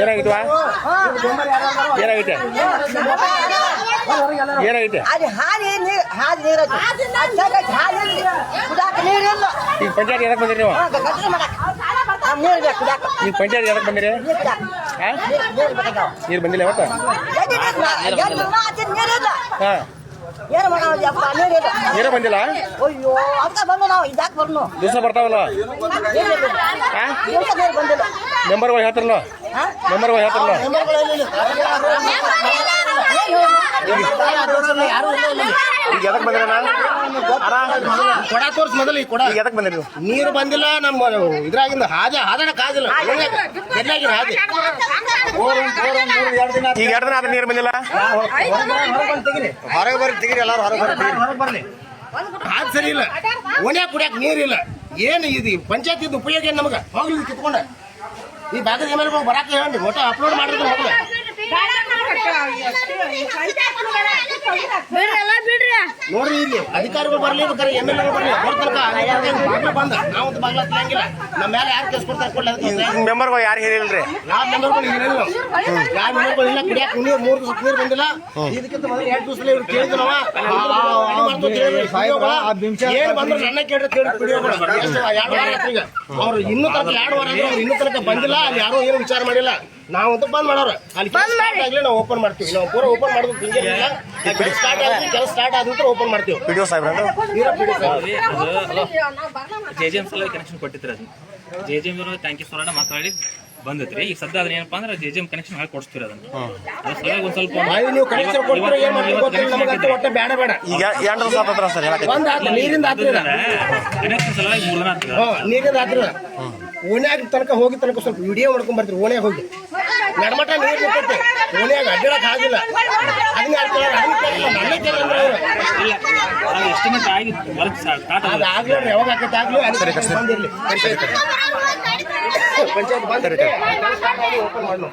ಏನಾಗಿತ್ವಾ ಏನಾಗೈತೆ ಏನಾಗೈತೆ ಈಗ ಪಂಚಾಯತ್ ಎದಕ್ಕೆ ಬಂದಿರಿ ನೀವು? ಈಗ ಪಂಚಾಯತ್ ಎದಕ್ಕೆ ಬಂದಿರಿ? ನೀರು ಬಂದಿಲ್ಲ ಯಾವತ್ತ ಹಾಂ. ಏನು ಮಾಡೋದು ಯಪ್ಪ? ನೀರಿಲ್ಲ ನೀರೇ ಬಂದಿಲ್ಲ? ಅಯ್ಯೋ ಅದಕ್ಕೆ ಬಂದು ನಾವು ಇದಾಕ್ ಬರ್ನು? ದಿವಸ ಬರ್ತಾವಲ್ಲ? ದಿವಸ ನೀರು ಬಂದಿಲ್ಲ. ಮೆಂಬರ್ಗಳು ಹೇಳ್ತಾರಲ್ಲ? ಮೆಂಬರ್ಗಳು ಹೇಳ್ತಾರಲ್ಲ? ಈಗ ನೀರು ಬಂದಿಲ್ಲ ನಮ್ಮ ಇದ್ರಾಗಿಂದ ಹಾದಿ ಹಾದಣ ಕಾದಿಲ್ಲ ಹಾದಿ ಈಗ ಎರಡು ದಿನ ನೀರು ಬಂದಿಲ್ಲ. ಹೊರಗೆ ಬರ್ರಿ ತೆಗಿರಿ ಎಲ್ಲಾರು ಹೊರಗೆ ಬರ್ರಿ ಹಾದ್ ಸರಿ ಇಲ್ಲ ಓಣ್ಯಾಗ ಕುಡಿಯಕ್ ನೀರಿಲ್ಲ ಏನು ಇದು ಪಂಚಾಯತ್ ಇದು ಉಪಯೋಗ ಏನು ನಮಗೆ ಹೋಗ್ಲಿ ಕಿತ್ಕೊಂಡ ಈ ಭಾಗದ ಮೇಲೆ ಬರಾಕ ಹೇಳಿ ಫೋಟೋ ಅಪ್ಲೋಡ್ ಮಾಡಿದ್ರೆ ಹೋಗ್ಲಿ ಬಿಡ್ರಲ್ಲ ಬಿಡ್ರಿ ನೋಡ್ರಿ ಇಲ್ಲಿ ಅಧಿಕಾರಿಗಳು ಬರ್ಲಿ ಎಂ ಎಲ್ ಎ ಬರ್ಲಿ ಬಾಗ್ಲ ಬಂದ ನಾವು ಒಂದು ಬಾಗ್ಲ ನಮ್ಮ ಮೇಲೆ ಯಾರು ಕೇಸ್ ಕೊಡ್ತಾರೆ ಕೊಡ್ಲಿ ಅದಕ್ಕೆ ಮೆಂಬರ್ಗಳು ಯಾರು ಹೇಳಿಲ್ರಿ ಯಾವ ಮೆಂಬರ್ಗಳು ಏನಿಲ್ಲ ಯಾವ ಮೆಂಬರ್ಗಳು ಇಲ್ಲ ನೀರು ಮೂರು ದಿವಸ ನೀರು ಬಂದಿಲ್ಲ ಇದಕ್ಕಿಂತ ಮೊದಲು ಎರಡು ದಿವಸ ಇವ್ರು ಏನು ಬಂದ್ರು ನನ್ನ ಕೇಳಿದ್ರೆ ಕೇಳಿ ಕುಡಿಯೋಗಳು ಎರಡು ವಾರ ಅವ್ರು ಇನ್ನೂ ತನಕ ಎರಡು ವಾರ ಆದ್ರೆ ಅವ್ರು ಇನ್ನೂ ತನಕ ಬಂದಿಲ್ಲ ಅಲ್ಲಿ ಯಾರು ಏನು ವಿಚಾರ ಮಾಡಿಲ್ಲ ನಾವು ಅಂತ ಬಂದ್ ಮಾಡೋರು. ಅಲ್ಲಿ ಕೆಲಸ ಸ್ಟಾರ್ಟ್ ಆಗ್ಲಿ ನಾವು ಓಪನ್ ಮಾಡ್ತೀವಿ. ನಾವು ಪೂರ ಓಪನ್ ಮಾಡೋದು ಸ್ಟಾರ್ಟ್ ಆಗಿ ಕೆಲಸ ಸ್ಟಾರ್ಟ್ ಆದ ನಂತರ ಓಪನ್ ಮಾಡ್ತೀವಿ. ಸಾಹೇಬ್ರ. ಜೆ ಜೆ ಎಂ ಸಲ ಕನೆಕ್ಷನ್ ಕೊಟ್ಟಿದ್ರಿ ಅದು ಜೆ ಜೆ ಎಂ ಟ್ಯಾಂಕಿ ಸಲ ಮಾತಾಡಿ ಬಂದೈತ್ರಿ ಈಗ ಸದ್ಯ ಅದನ್ನ ಏನಪ್ಪಾ ಅಂದ್ರೆ ಜೆ ಜೆ ಎಂ ಕನೆಕ್ಷನ್ ಹಾಕಿ ಕೊಡಿಸ್ತೀರಿ ಅದನ್ನ. ಅದ್ರ ಸಲುವಾಗಿ ಒಂದ್ ಸ್ವಲ್ಪ ನೀವು ಕನೆಕ್ಷನ್ ಕೊಡ್ತೀರ ಏನ್ ಮಾಡ್ತೀವಿ ಗೊತ್ತಿಲ್ಲ ನಮಗಂತೂ ಒಟ್ಟೆ ಬೇಡ ಬೇಡ ಈಗ ಎರಡು ದಿವಸ ಆತದ್ರ ಸರ್ ಹೇಳಕ್ಕೆ ಒಂದ್ ಆತು ನೀರಿಂದ ಆತ್ರಿ ಕನೆಕ್ಷನ್ ಸಲುವಾಗಿ ಮೂರ್ ದಿನ ನೀರಿಂದ ಓಣ್ಯಾಗ ತನಕ ಹೋಗಿ ತನಕ ಸ್ವಲ್ಪ ವಿಡಿಯೋ ಮಾಡ್ಕೊಂಡ್ ಬರ್ತೀರಿ. ಓಣ್ಯಾಗ ಹೋಗಿ. ನಡ್ಮಟ ನೀರು ನಿಂತೈತೆ ಓಣಿಯಾಗ ಅಡ್ಡಾಡಕ್ ಆಗಿಲ್ಲ. ಅದನ್ನ? ಅದನ್ನ ನನ್ನೇ ಅವ್ರು. ಇಲ್ಲ ಅದು ಎಸ್ಟಿಮೇಟ್ ಆಗಿ ವರ್ಕ್ ಸ್ಟಾರ್ಟ್ ಅದ್ ಆಗ್ಲಿ ನೋಡ್ರಿ, ಯಾವಾಗ ಆಕೈತೆ ಆಗ್ಲಿ ಅಲ್ಲಿ ಬಂದಿರ್ಲಿ. ಪಂಚಾಯತ್ ಬಂದಿರಿ ಓಪನ್ ಮಾಡಿ ನಾವು.